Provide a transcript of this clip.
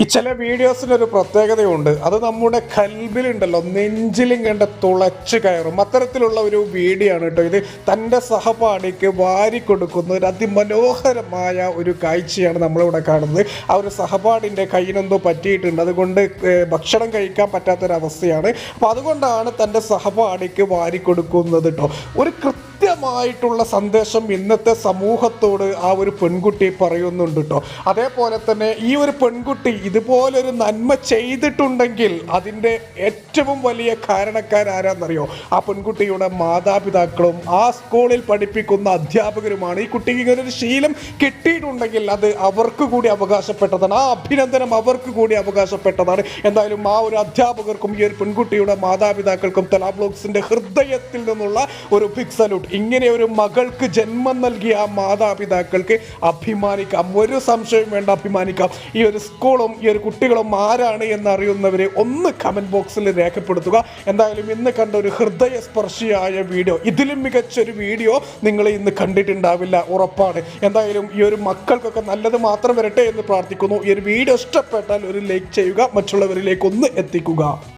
ഈ ചില വീഡിയോസിനൊരു പ്രത്യേകതയുണ്ട്. അത് നമ്മുടെ കൽബിലുണ്ടല്ലോ നെഞ്ചിലും കണ്ട തുളച്ചു കയറും. അത്തരത്തിലുള്ള ഒരു വീഡിയോ ആണ് കേട്ടോ ഇത്. തന്റെ സഹപാഠിക്ക് വാരി കൊടുക്കുന്ന ഒരു അതിമനോഹരമായ ഒരു കാഴ്ചയാണ് നമ്മളിവിടെ കാണുന്നത്. ആ ഒരു സഹപാഠിന്റെ കയ്യിനെന്തോ പറ്റിയിട്ടുണ്ട്. അതുകൊണ്ട് ഭക്ഷണം കഴിക്കാൻ പറ്റാത്തൊരവസ്ഥയാണ്. അപ്പോൾ അതുകൊണ്ടാണ് തന്റെ സഹപാഠിക്ക് വാരി കൊടുക്കുന്നത് കേട്ടോ. ഒരു കൃത്യമായിട്ടുള്ള സന്ദേശം ഇന്നത്തെ സമൂഹത്തോട് ആ ഒരു പെൺകുട്ടി പറയുന്നുണ്ട് കേട്ടോ അതേപോലെ തന്നെ ഈ ഒരു പെൺകുട്ടി ഇതുപോലൊരു നന്മ ചെയ്തിട്ടുണ്ടെങ്കിൽ അതിന്റെ ഏറ്റവും വലിയ കാരണക്കാരാരാന്നറിയോ? ആ പെൺകുട്ടിയുടെ മാതാപിതാക്കളും ആ സ്കൂളിൽ പഠിപ്പിക്കുന്ന അധ്യാപകരുമാണ്. ഈ കുട്ടിക്ക് ഇങ്ങനെ ഒരു ശീലം കിട്ടിയിട്ടുണ്ടെങ്കിൽ അത് അവർക്ക് കൂടി അവകാശപ്പെട്ടതാണ്. ആ അഭിനന്ദനം അവർക്ക് കൂടി അവകാശപ്പെട്ടതാണ്. എന്തായാലും ആ ഒരു അധ്യാപകർക്കും ഈ ഒരു പെൺകുട്ടിയുടെ മാതാപിതാക്കൾക്കും തലാബ്ലോഗ്സിന്റെ ഹൃദയത്തിൽ നിന്നുള്ള ഒരു ബിഗ് സല്യൂട്ട് ഇങ്ങനെ ഒരു മകൾക്ക് ജന്മം നൽകിയ ആ മാതാപിതാക്കൾക്ക് അഭിമാനിക്കാം. ഒരു സംശയം വേണ്ട അഭിമാനിക്കാം. ഈ ഒരു സ്കൂളും ഈ ഒരു കുട്ടികളും ആരാണ് എന്നറിയുന്നവരെ ഒന്ന് കമന്റ് ബോക്സിൽ രേഖപ്പെടുത്തുക. എന്തായാലും ഇന്ന് കണ്ട ഒരു ഹൃദയസ്പർശിയായ വീഡിയോ ഇതിലും മികച്ചൊരു വീഡിയോ നിങ്ങൾ ഇന്ന് കണ്ടിട്ടുണ്ടാവില്ല ഉറപ്പാണ്. എന്തായാലും ഈ ഒരു മക്കൾക്കൊക്കെ നല്ലത് മാത്രം വരട്ടെ എന്ന് പ്രാർത്ഥിക്കുന്നു. ഈ ഒരു വീഡിയോ ഇഷ്ടപ്പെട്ടാൽ ഒരു ലൈക്ക് ചെയ്യുക മറ്റുള്ളവരിലേക്ക് ഒന്ന് എത്തിക്കുക.